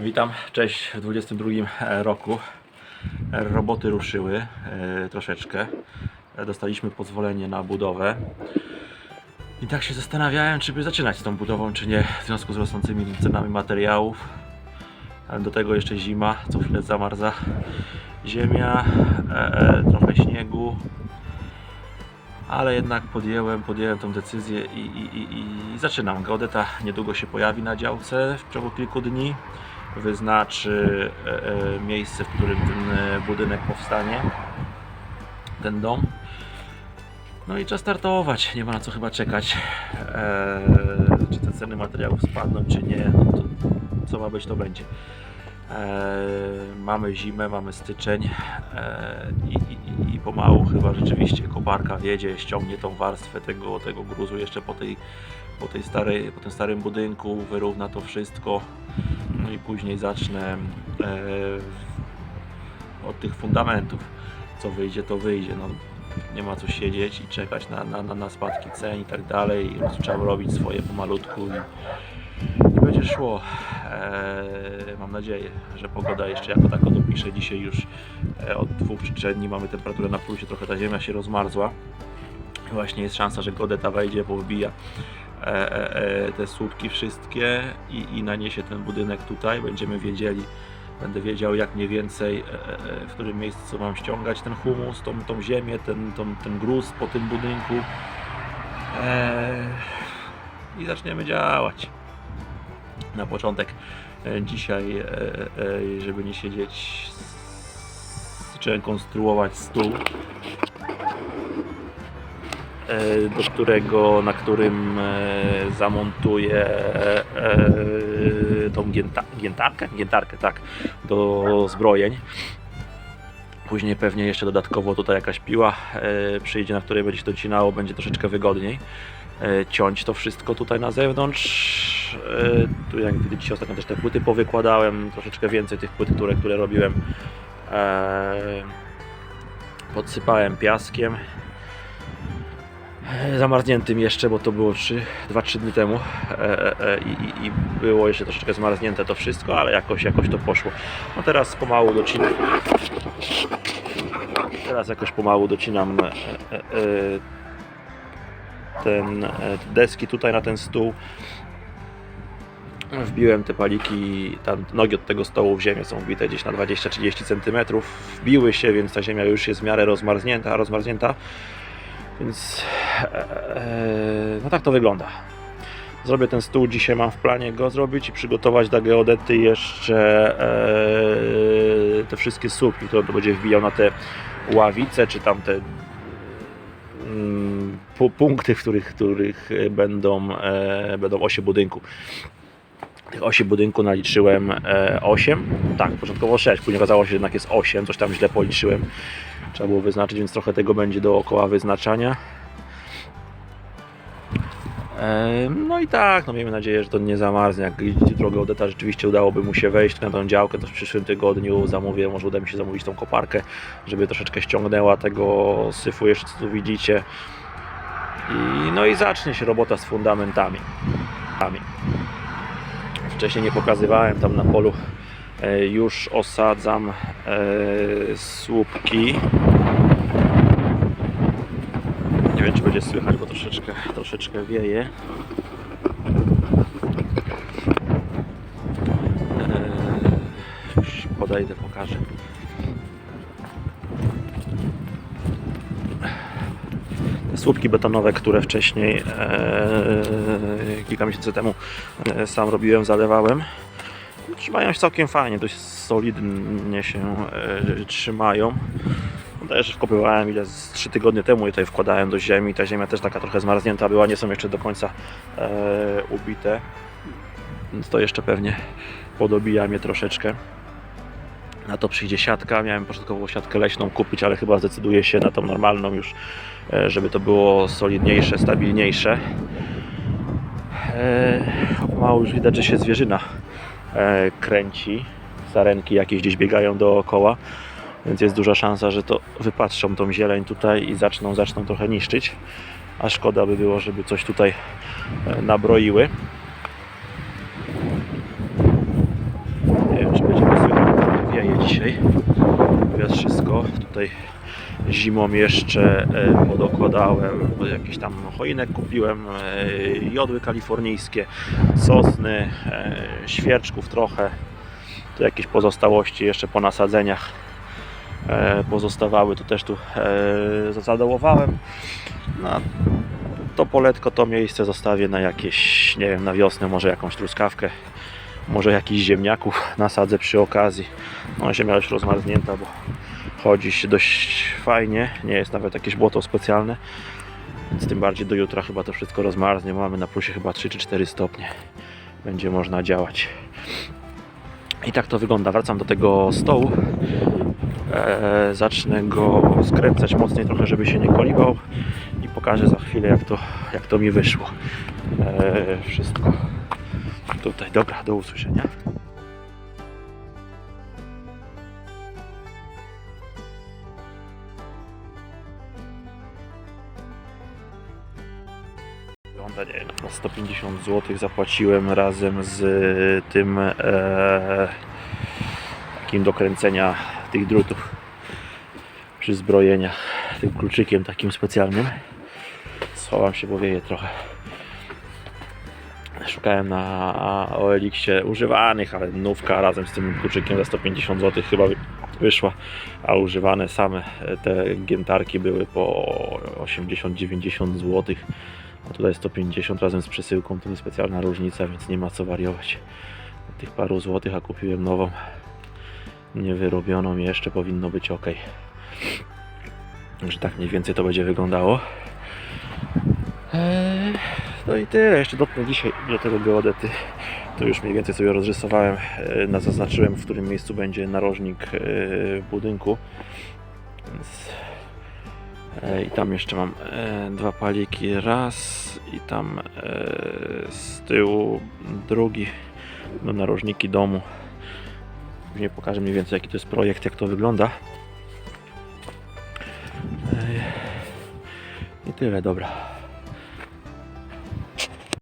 Witam, cześć w 22 roku. Roboty ruszyły e, troszeczkę. E, Dostaliśmy pozwolenie na budowę. I tak się zastanawiałem, czy by zaczynać z tą budową, czy nie, w związku z rosnącymi cenami materiałów. Do tego jeszcze zima, co chwilę zamarza ziemia, e, e, trochę śniegu. Ale jednak podjęłem, podjęłem tą decyzję i, i, i, i zaczynam. Geodeta niedługo się pojawi na działce w ciągu kilku dni. Wyznaczy e, e, miejsce, w którym ten e, budynek powstanie, ten dom. No i czas startować, nie ma na co chyba czekać. Czy te ceny materiałów spadną, czy nie, no to co ma być, to będzie. Mamy zimę, mamy styczeń i, i, i pomału chyba rzeczywiście koparka wiedzie, ściągnie tą warstwę tego, tego gruzu jeszcze po, tej, po, tej starej, po tym starym budynku, wyrówna to wszystko. No i później zacznę e, od tych fundamentów. Co wyjdzie, to wyjdzie. No, nie ma co siedzieć i czekać na, na, na, spadki cen i tak dalej. Trzeba robić swoje pomalutku i, i będzie szło. Eee, mam nadzieję, że pogoda jeszcze jako tako dopisze. Dzisiaj już e, od dwóch czy trzech dni mamy temperaturę na plusie, trochę ta ziemia się rozmarzła. Właśnie jest szansa, że godeta wejdzie, powybija e, e, e, te słupki wszystkie i, i naniesie ten budynek tutaj. Będziemy wiedzieli, będę wiedział jak mniej więcej e, e, w którym miejscu mam ściągać ten humus, tą, tą ziemię, ten, tą, ten gruz po tym budynku. E, I zaczniemy działać. Na początek e, dzisiaj, e, e, żeby nie siedzieć, zacząłem konstruować stół e, do którego, na którym e, zamontuję e, tą gięta, giętarkę, giętarkę, tak, do zbrojeń. Później pewnie jeszcze dodatkowo tutaj jakaś piła e, przyjdzie, na której będzie się docinało, będzie troszeczkę wygodniej e, ciąć to wszystko tutaj na zewnątrz. E, tu jak widzicie ostatnio też te płyty powykładałem, troszeczkę więcej tych płyt, które, które robiłem. E, podsypałem piaskiem. Zamarzniętym jeszcze, bo to było 2-3 dni temu e, e, e, i, i- było jeszcze troszeczkę zmarznięte to wszystko, ale jakoś, jakoś to poszło. No teraz pomału docinam. Teraz jakoś pomału docinam e, e, e, ten, e, deski tutaj na ten stół. Wbiłem te paliki, tam nogi od tego stołu w ziemię są wbite gdzieś na 20-30 cm. Wbiły się, więc ta ziemia już jest w miarę rozmarznięta, rozmarznięta. Więc e, no tak to wygląda. Zrobię ten stół dzisiaj, mam w planie go zrobić i przygotować dla geodety jeszcze e, te wszystkie słupki, które będzie wbijał na te ławice, czy tam te mm, pu- punkty, w których, których będą, e, będą osie budynku. Tych osi budynku naliczyłem e, 8, tak, początkowo 6, później okazało się, że jednak jest 8, coś tam źle policzyłem. Trzeba było wyznaczyć, więc trochę tego będzie dookoła wyznaczania. No i tak, no miejmy nadzieję, że to nie zamarznie. Jak drogę odeta rzeczywiście udałoby mu się wejść na tą działkę, to w przyszłym tygodniu zamówię, może uda mi się zamówić tą koparkę, żeby troszeczkę ściągnęła tego syfu jeszcze co tu widzicie. I, no i zacznie się robota z fundamentami. Tami. Wcześniej nie pokazywałem tam na polu już osadzam e, słupki. Nie wiem czy będzie słychać, bo troszeczkę, troszeczkę wieje. E, już podejdę, pokażę. Słupki betonowe, które wcześniej e, kilka miesięcy temu e, sam robiłem, zalewałem. Trzymają się całkiem fajnie, dość solidnie się e, trzymają. No Też wkopywałem ile z 3 tygodnie temu i tutaj wkładałem do ziemi. Ta ziemia też taka trochę zmarznięta była, nie są jeszcze do końca e, ubite. Więc to jeszcze pewnie podobija mnie troszeczkę. Na to przyjdzie siatka. Miałem początkowo siatkę leśną kupić, ale chyba zdecyduję się na tą normalną już, e, żeby to było solidniejsze, stabilniejsze. E, mało już widać, że się zwierzyna kręci. Sarenki jakieś gdzieś biegają dookoła, więc jest duża szansa, że to wypatrzą tą zieleń tutaj i zaczną, zaczną trochę niszczyć. A szkoda by było, żeby coś tutaj e, nabroiły. dzisiaj. Jest wszystko. Tutaj zimą jeszcze e, podokładałem, bo jakiś tam choinek kupiłem, e, jodły kalifornijskie, sosny, e, świerczków trochę. Tu jakieś pozostałości jeszcze po nasadzeniach pozostawały, to też tu zadołowałem. No, to poletko, to miejsce zostawię na jakieś, nie wiem, na wiosnę, może jakąś truskawkę, może jakichś ziemniaków nasadzę przy okazji. No, ziemia już rozmarznięta, bo chodzi się dość fajnie, nie jest nawet jakieś błoto specjalne, więc tym bardziej do jutra chyba to wszystko rozmarznie. Mamy na plusie chyba 3 czy 4 stopnie, będzie można działać. I tak to wygląda. Wracam do tego stołu. Eee, zacznę go skręcać mocniej trochę, żeby się nie kolibał i pokażę za chwilę jak to, jak to mi wyszło. Eee, wszystko tutaj. Dobra, do usłyszenia. Na 150 zł zapłaciłem razem z tym e, takim do kręcenia tych drutów przy zbrojeniach, tym kluczykiem takim specjalnym. Schowam się, bo wieje trochę. Szukałem na OLX-ie używanych, ale nówka razem z tym kluczykiem za 150 zł chyba wyszła, a używane same te giętarki były po 80-90 zł. A tutaj 150 razem z przesyłką to specjalna różnica, więc nie ma co wariować. Tych paru złotych, a kupiłem nową, niewyrobioną jeszcze powinno być ok. Także tak mniej więcej to będzie wyglądało. Eee, No i tyle. Jeszcze dotknę dzisiaj do tego geodety. To już mniej więcej sobie rozrysowałem, e, na zaznaczyłem w którym miejscu będzie narożnik e, w budynku. Więc I tam jeszcze mam e, dwa paliki, raz i tam e, z tyłu drugi do narożniki domu. Później pokażę mniej więcej jaki to jest projekt, jak to wygląda. E, I tyle, dobra.